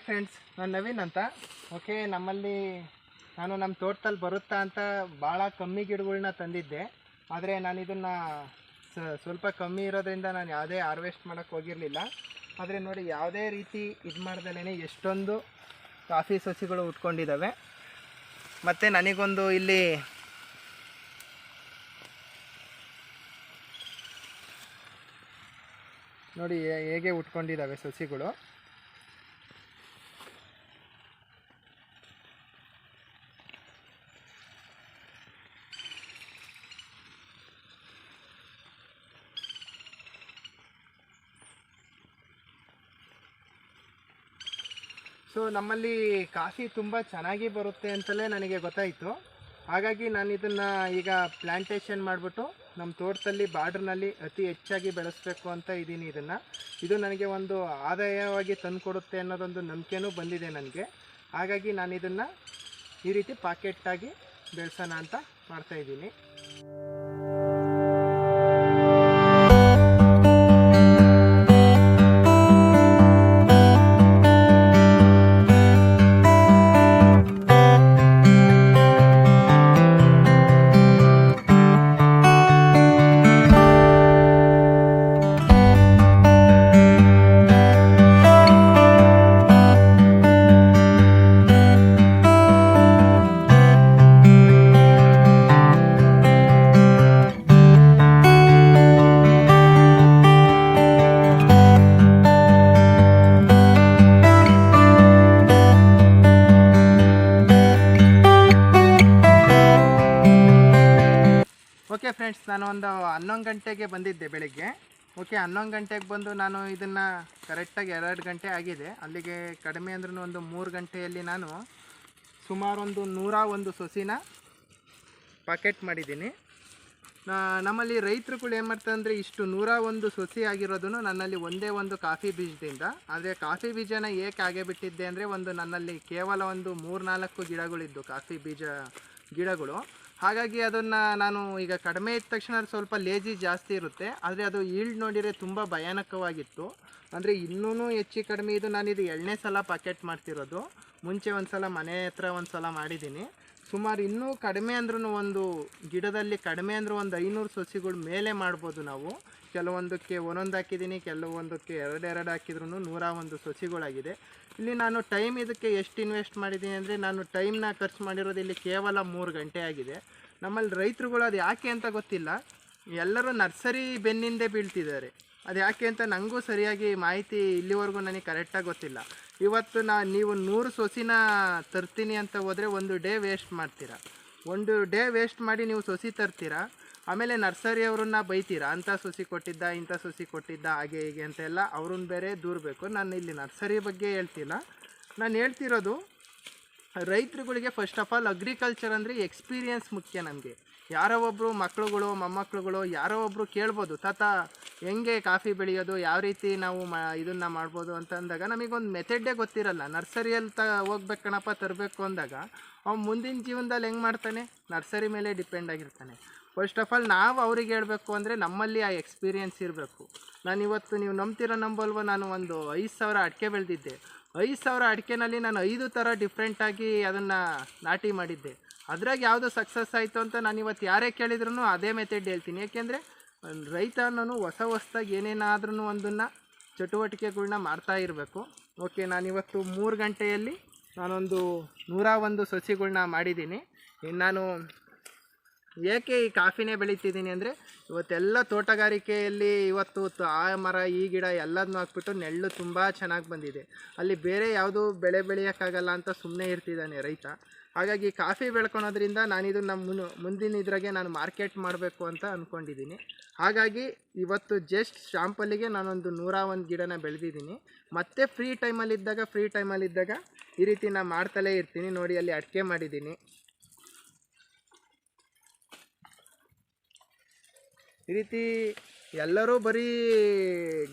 Hi friends ನಾನು ನವೀನ್ ಅಂತ. Okay ನಮ್ಮಲ್ಲಿ ನಾನು ನಮ್ಮ ತೋಟದಲ್ಲಿ ಬರುತ್ತಾ ಅಂತ ಭಾಳ ಕಮ್ಮಿ ಗಿಡಗಳನ್ನ ತಂದಿದ್ದೆ. ಆದರೆ ನಾನು ಇದನ್ನು ಸ್ವಲ್ಪ ಕಮ್ಮಿ ಇರೋದ್ರಿಂದ ನಾನು ಯಾವುದೇ ಹಾರ್ವೆಸ್ಟ್ ಮಾಡೋಕ್ಕೆ ಹೋಗಿರಲಿಲ್ಲ. ಆದರೆ ನೋಡಿ, ಯಾವುದೇ ರೀತಿ ಇದು ಮಾಡ್ದಲೇ ಎಷ್ಟೊಂದು ಕಾಫಿ ಸಸಿಗಳು ಉಟ್ಕೊಂಡಿದ್ದಾವೆ ಮತ್ತು ನನಗೊಂದು ಇಲ್ಲಿ ನೋಡಿ ಹೇಗೆ ಉಟ್ಕೊಂಡಿದ್ದಾವೆ ಸಸಿಗಳು. ಸೊ ನಮ್ಮಲ್ಲಿ ಕಾಫಿ ತುಂಬ ಚೆನ್ನಾಗಿ ಬರುತ್ತೆ ಅಂತಲೇ ನನಗೆ ಗೊತ್ತಾಯಿತು. ಹಾಗಾಗಿ ನಾನು ಇದನ್ನು ಈಗ ಪ್ಲ್ಯಾಂಟೇಷನ್ ಮಾಡಿಬಿಟ್ಟು ನಮ್ಮ ತೋಟದಲ್ಲಿ, ಬಾರ್ಡ್ರ್ನಲ್ಲಿ ಅತಿ ಹೆಚ್ಚಾಗಿ ಬೆಳೆಸಬೇಕು ಅಂತ ಇದ್ದೀನಿ ಇದನ್ನು. ಇದು ನನಗೆ ಒಂದು ಆದಾಯವಾಗಿ ತಂದುಕೊಡುತ್ತೆ ಅನ್ನೋದೊಂದು ನಂಬಿಕೆನೂ ಬಂದಿದೆ ನನಗೆ. ಹಾಗಾಗಿ ನಾನು ಇದನ್ನು ಈ ರೀತಿ ಪಾಕೆಟ್ಟಾಗಿ ಬೆಳೆಸೋಣ ಅಂತ ಮಾಡ್ತಾಯಿದ್ದೀನಿ ಒಂದು ಹನ್ನೊಂದು ಗಂಟೆಗೆ ಬಂದಿದ್ದೆ ಬೆಳಿಗ್ಗೆ. ಓಕೆ ಹನ್ನೊಂದು ಗಂಟೆಗೆ ಬಂದು ನಾನು ಇದನ್ನು ಕರೆಕ್ಟಾಗಿ ಎರಡು ಗಂಟೆ ಆಗಿದೆ. ಅಲ್ಲಿಗೆ ಕಡಿಮೆ ಅಂದ್ರೂ ಒಂದು ಮೂರು ಗಂಟೆಯಲ್ಲಿ ನಾನು ಸುಮಾರು ಒಂದು ನೂರ ಒಂದು ಸೊಸಿನ ಪಾಕೆಟ್ ಮಾಡಿದ್ದೀನಿ. ನಮ್ಮಲ್ಲಿ ರೈತರುಗಳು ಏನು ಮಾಡ್ತಾರೆ ಅಂದರೆ ಇಷ್ಟು ನೂರ ಒಂದು ಸೊಸಿ ಆಗಿರೋದನ್ನು ನನ್ನಲ್ಲಿ ಒಂದೇ ಒಂದು ಕಾಫಿ ಬೀಜದಿಂದ, ಆದರೆ ಕಾಫಿ ಬೀಜನ ಏಕೆ ಹಾಗೆ ಬಿಟ್ಟಿದ್ದೆ ಅಂದರೆ ಒಂದು ನನ್ನಲ್ಲಿ ಕೇವಲ ಒಂದು ಮೂರ್ನಾಲ್ಕು ಗಿಡಗಳಿದ್ದು ಕಾಫಿ ಬೀಜ ಗಿಡಗಳು. ಹಾಗಾಗಿ ಅದನ್ನು ನಾನು ಈಗ ಕಡಿಮೆ ಇದ್ದ ತಕ್ಷಣ ಸ್ವಲ್ಪ ಲೇಜಿ ಜಾಸ್ತಿ ಇರುತ್ತೆ. ಆದರೆ ಅದು ಈಲ್ಡ್ ನೋಡಿದರೆ ತುಂಬ ಭಯಾನಕವಾಗಿತ್ತು. ಅಂದರೆ ಇನ್ನೂ ಹೆಚ್ಚು ಕಡಿಮೆ ಇದು ನಾನು ಇದು ಎರಡನೇ ಸಲ ಪಾಕೆಟ್ ಮಾಡ್ತಿರೋದು. ಮುಂಚೆ ಒಂದು ಸಲ ಮನೆ ಹತ್ರ ಒಂದು ಸಲ ಮಾಡಿದ್ದೀನಿ. ಸುಮಾರು ಇನ್ನೂ ಕಡಿಮೆ ಅಂದ್ರೂ ಒಂದು ಗಿಡದಲ್ಲಿ ಕಡಿಮೆ ಅಂದರೂ ಒಂದು ಐನೂರು ಸಸಿಗಳು ಮೇಲೆ ಮಾಡ್ಬೋದು ನಾವು. ಕೆಲವೊಂದಕ್ಕೆ ಒಂದೊಂದು ಹಾಕಿದ್ದೀನಿ, ಕೆಲವೊಂದಕ್ಕೆ ಎರಡೆರಡು ಹಾಕಿದ್ರು ನೂರ ಒಂದು ಸಸಿಗಳಾಗಿದೆ. ಇಲ್ಲಿ ನಾನು ಟೈಮ್ ಇದಕ್ಕೆ ಎಷ್ಟು ಇನ್ವೆಸ್ಟ್ ಮಾಡಿದ್ದೀನಿ ಅಂದರೆ ನಾನು ಟೈಮ್ನ ಖರ್ಚು ಮಾಡಿರೋದು ಇಲ್ಲಿ ಕೇವಲ ಮೂರು ಗಂಟೆ ಆಗಿದೆ. ನಮ್ಮಲ್ಲಿ ರೈತರುಗಳು ಅದು ಯಾಕೆ ಅಂತ ಗೊತ್ತಿಲ್ಲ. ಎಲ್ಲರೂ ನರ್ಸರಿ ಬೆನ್ನಿಂದೆ ಬೀಳ್ತಿದ್ದಾರೆ. ಅದು ಯಾಕೆ ಅಂತ ನನಗೂ ಸರಿಯಾಗಿ ಮಾಹಿತಿ ಇಲ್ಲಿವರೆಗೂ ನನಗೆ ಕರೆಕ್ಟಾಗಿ ಗೊತ್ತಿಲ್ಲ. ಇವತ್ತು ನಾ ನೀವು ನೂರು ಸೊಸಿನ ತರ್ತೀನಿ ಅಂತ ಹೋದರೆ ಒಂದು ಡೇ ವೇಸ್ಟ್ ಮಾಡ್ತೀರಾ. ಒಂದು ಡೇ ವೇಸ್ಟ್ ಮಾಡಿ ನೀವು ಸೊಸಿ ತರ್ತೀರಾ? ಆಮೇಲೆ ನರ್ಸರಿಯವ್ರನ್ನ ಬೈತೀರಾ? ಅಂಥ ಸೊಸಿ ಕೊಟ್ಟಿದ್ದ ಇಂಥ ಸೊಸಿ ಕೊಟ್ಟಿದ್ದ, ಹಾಗೆ ಹೀಗೆ ಅಂತೆಲ್ಲ ಅವ್ರನ್ನ ಬೇರೆ ದೂರಬೇಕು ನಾನು ಇಲ್ಲಿ ನರ್ಸರಿ ಬಗ್ಗೆ ಹೇಳ್ತಿಲ್ಲ ನಾನು ಹೇಳ್ತಿರೋದು, ರೈತರುಗಳಿಗೆ ಫಸ್ಟ್ ಆಫ್ ಆಲ್ ಅಗ್ರಿಕಲ್ಚರ್ ಅಂದರೆ ಎಕ್ಸ್ಪೀರಿಯನ್ಸ್ ಮುಖ್ಯ ನಮಗೆ. ಯಾರೋ ಒಬ್ಬರು ಮಕ್ಕಳುಗಳು ಮೊಮ್ಮಕ್ಕಳುಗಳು, ಯಾರೋ ಒಬ್ಬರು ಕೇಳ್ಬೋದು, ತಾತ ಹೆಂಗೆ ಕಾಫಿ ಬೆಳೆಯೋದು, ಯಾವ ರೀತಿ ನಾವು ಮ, ಇದನ್ನು ಮಾಡ್ಬೋದು ಅಂತ ಅಂದಾಗ ನಮಗೊಂದು ಮೆಥಡೇ ಗೊತ್ತಿರಲ್ಲ. ನರ್ಸರಿಯಲ್ಲಿ ತ, ಹೋಗ್ಬೇಕು ಕಣಪ್ಪ, ತರಬೇಕು ಅಂದಾಗ, ಅವ್ನು ಮುಂದಿನ ಜೀವನದಲ್ಲಿ ಹೆಂಗೆ ಮಾಡ್ತಾನೆ? ನರ್ಸರಿ ಮೇಲೆ ಡಿಪೆಂಡ್ ಆಗಿರ್ತಾನೆ. ಫಸ್ಟ್ ಆಫ್ ಆಲ್ ನಾವು ಅವ್ರಿಗೆ ಹೇಳಬೇಕು ಅಂದರೆ ನಮ್ಮಲ್ಲಿ ಆ ಎಕ್ಸ್ಪೀರಿಯನ್ಸ್ ಇರಬೇಕು. ನಾನು ಇವತ್ತು ನೀವು ನಂಬ್ತಿರೋ ನಂಬಲ್ವ ನಾನು ಒಂದು ಐದು ಸಾವಿರ ಅಡಿಕೆ ಬೆಳೆದಿದ್ದೆ. ಐದು ಸಾವಿರ ಅಡಿಕೆನಲ್ಲಿ ನಾನು ಐದು ಥರ ಡಿಫ್ರೆಂಟಾಗಿ ಅದನ್ನು ನಾಟಿ ಮಾಡಿದ್ದೆ. ಅದ್ರಾಗ ಯಾವುದು ಸಕ್ಸಸ್ ಆಯಿತು ಅಂತ ನಾನು ಇವತ್ತು ಯಾರೇ ಕೇಳಿದ್ರು ಅದೇ ಮೆಥಡ್ ಹೇಳ್ತೀನಿ. ಯಾಕೆಂದರೆ ಅನ್ನೋನು ಹೊಸ ಹೊಸದಾಗಿ ಏನೇನಾದ್ರೂ ಒಂದನ್ನು ಚಟುವಟಿಕೆಗಳನ್ನ ಮಾಡ್ತಾ ಇರಬೇಕು. ಓಕೆ ನಾನಿವತ್ತು ಮೂರು ಗಂಟೆಯಲ್ಲಿ ನಾನೊಂದು ನೂರ ಒಂದು ಸಸಿಗಳನ್ನ ಮಾಡಿದ್ದೀನಿ. ನಾನು ಏಕೆ ಈ ಕಾಫಿನೇ ಬೆಳೀತಿದ್ದೀನಿ ಅಂದರೆ ಇವತ್ತೆಲ್ಲ ತೋಟಗಾರಿಕೆಯಲ್ಲಿ ಇವತ್ತು ಆ ಮರ, ಈ ಗಿಡ ಎಲ್ಲದನ್ನೂ ಹಾಕ್ಬಿಟ್ಟು ನೆಳ್ಳು ತುಂಬ ಚೆನ್ನಾಗಿ ಬಂದಿದೆ. ಅಲ್ಲಿ ಬೇರೆ ಯಾವುದು ಬೆಳೆ ಬೆಳೆಯೋಕ್ಕಾಗಲ್ಲ ಅಂತ ಸುಮ್ಮನೆ ಇರ್ತಿದ್ದಾನೆ ರೈತ. ಹಾಗಾಗಿ ಕಾಫಿ ಬೆಳ್ಕೊಳೋದ್ರಿಂದ ನಾನಿದು ನಮ್ಮ ಮುನ್, ಮುಂದಿನ ಇದ್ರಾಗೆ ನಾನು ಮಾರ್ಕೆಟ್ ಮಾಡಬೇಕು ಅಂತ ಅಂದ್ಕೊಂಡಿದ್ದೀನಿ ಹಾಗಾಗಿ ಇವತ್ತು ಜಸ್ಟ್ ಶಾಂಪಲ್ಲಿಗೆ ನಾನೊಂದು ನೂರ ಒಂದು ಗಿಡನ ಬೆಳೆದಿದ್ದೀನಿ. ಮತ್ತೆ ಫ್ರೀ ಟೈಮಲ್ಲಿದ್ದಾಗ ಫ್ರೀ ಟೈಮಲ್ಲಿದ್ದಾಗ ಈ ರೀತಿ ನಾನು ಮಾಡ್ತಲೇ ಇರ್ತೀನಿ. ನೋಡಿ ಅಲ್ಲಿ ಅಡಿಕೆ ಮಾಡಿದ್ದೀನಿ. ಈ ರೀತಿ ಎಲ್ಲರೂ ಬರೀ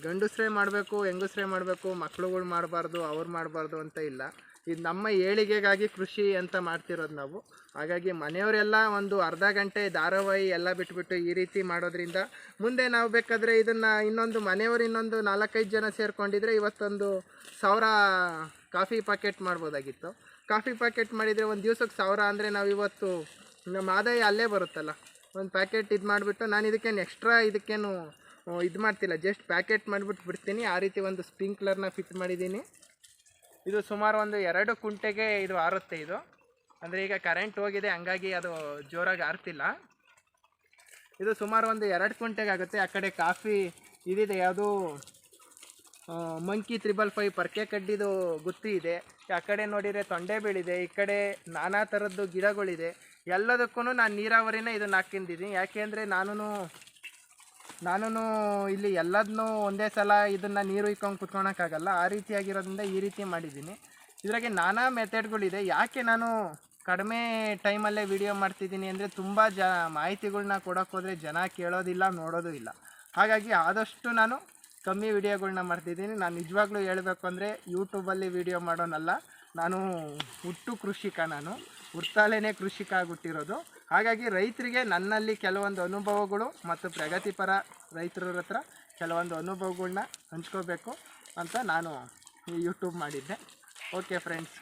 ಗಂಡಸ್ರೇ ಮಾಡಬೇಕು, ಹೆಂಗಸ್ರೇ ಮಾಡಬೇಕು, ಮಕ್ಳುಗಳು ಮಾಡಬಾರ್ದು, ಅವ್ರು ಮಾಡಬಾರ್ದು ಅಂತ ಇಲ್ಲ. ಇದು ನಮ್ಮ ಏಳಿಗೆಗಾಗಿ ಕೃಷಿ ಅಂತ ಮಾಡ್ತಿರೋದು ನಾವು. ಹಾಗಾಗಿ ಮನೆಯವರೆಲ್ಲ ಒಂದು ಅರ್ಧ ಗಂಟೆ ಧಾರಾವಾಹಿ ಎಲ್ಲ ಬಿಟ್ಬಿಟ್ಟು ಈ ರೀತಿ ಮಾಡೋದ್ರಿಂದ ಮುಂದೆ ನಾವು ಬೇಕಾದರೆ ಇದನ್ನು ಇನ್ನೊಂದು ಮನೆಯವರು ಇನ್ನೊಂದು ನಾಲ್ಕೈದು ಜನ ಸೇರಿಕೊಂಡಿದ್ರೆ ಇವತ್ತೊಂದು ಸಾವಿರ ಕಾಫಿ ಪ್ಯಾಕೆಟ್ ಮಾಡ್ಬೋದಾಗಿತ್ತು. ಕಾಫಿ ಪ್ಯಾಕೆಟ್ ಮಾಡಿದರೆ ಒಂದು ದಿವ್ಸಕ್ಕೆ ಸಾವಿರ ಅಂದರೆ ನಾವು ಇವತ್ತು ನಮ್ಮ ಆದಾಯ ಅಲ್ಲೇ ಬರುತ್ತಲ್ಲ. ಒಂದು ಪ್ಯಾಕೆಟ್ ಇದು ಮಾಡಿಬಿಟ್ಟು ನಾನು ಇದಕ್ಕೇನು ಎಕ್ಸ್ಟ್ರಾ ಇದಕ್ಕೇನು ಇದು ಮಾಡ್ತಿಲ್ಲ ಜಸ್ಟ್ ಪ್ಯಾಕೆಟ್ ಮಾಡಿಬಿಟ್ಟು ಬಿಡ್ತೀನಿ. ಆ ರೀತಿ ಒಂದು ಸ್ಪ್ರಿಂಕ್ಲರ್ನ ಫಿಟ್ ಮಾಡಿದ್ದೀನಿ. ಇದು ಸುಮಾರು ಒಂದು ಎರಡು ಕುಂಟೆಗೆ ಇದು ಆರುತ್ತೆ ಇದು. ಅಂದರೆ ಈಗ ಕರೆಂಟ್ ಹೋಗಿದೆ, ಹಂಗಾಗಿ ಅದು ಜೋರಾಗಿ ಆರ್ತಿಲ್ಲ. ಇದು ಸುಮಾರು ಒಂದು ಎರಡು ಕುಂಟೆಗೆ ಆಗುತ್ತೆ. ಆ ಕಡೆ ಕಾಫಿ ಇದಿದೆ, ಯಾವುದು ಮಂಕಿ ತ್ರಿಬಲ್ ಫೈವ್ ಪರ್ಕೆ ಕಡ್ಡಿದು ಗುತ್ತಿ ಇದೆ. ಆ ಕಡೆ ನೋಡಿದರೆ ತೊಂಡೆ ಬೀಳಿದೆ. ಈ ಕಡೆ ನಾನಾ ಥರದ್ದು ಗಿಡಗಳಿದೆ. ಎಲ್ಲದಕ್ಕೂ ನಾನು ನೀರಾವರಿನೇ ಇದನ್ನು ಯಾಕೆ ಅಂದರೆ ನಾನು ನಾನು ಇಲ್ಲಿ ಎಲ್ಲದನ್ನೂ ಒಂದೇ ಸಲ ಇದನ್ನು ನೀರು ಇಕ್ಕೊಂಡು ಕುತ್ಕೊಳಕ್ಕಾಗಲ್ಲ. ಆ ರೀತಿಯಾಗಿರೋದ್ರಿಂದ ಈ ರೀತಿ ಮಾಡಿದ್ದೀನಿ. ಇದರಾಗೆ ನಾನಾ ಮೆಥಡ್ಗಳಿದೆ ಯಾಕೆ ನಾನು ಕಡಿಮೆ ಟೈಮಲ್ಲೇ ವಿಡಿಯೋ ಮಾಡ್ತಿದ್ದೀನಿ ಅಂದರೆ ತುಂಬ ಜ ಮಾಹಿತಿಗಳನ್ನ ಕೊಡೋಕ್ಕೋದ್ರೆ ಜನ ಕೇಳೋದಿಲ್ಲ, ನೋಡೋದು ಇಲ್ಲ. ಹಾಗಾಗಿ ಆದಷ್ಟು ನಾನು ಕಮ್ಮಿ ವಿಡಿಯೋಗಳನ್ನ ಮಾಡ್ತಿದ್ದೀನಿ. ನಾನು ನಿಜವಾಗ್ಲೂ ಹೇಳಬೇಕು ಅಂದರೆ ಯೂಟ್ಯೂಬಲ್ಲಿ ವಿಡಿಯೋ ಮಾಡೋನಲ್ಲ, ನಾನು ಹುಟ್ಟು ಕೃಷಿಕ ನಾನು. ಹುಟ್ಟಾಲೇನೆ ಕೃಷಿಕ ಆಗಿಬಿಟ್ಟಿರೋದು. ಹಾಗಾಗಿ ರೈತರಿಗೆ ನನ್ನಲ್ಲಿ ಕೆಲವೊಂದು ಅನುಭವಗಳು ಮತ್ತು ಪ್ರಗತಿಪರ ರೈತರ ಹತ್ರ ಕೆಲವೊಂದು ಅನುಭವಗಳನ್ನ ಹಂಚ್ಕೋಬೇಕು ಅಂತ ನಾನು ಈ ಯೂಟ್ಯೂಬ್ ಮಾಡಿದ್ದೆ. Okay friends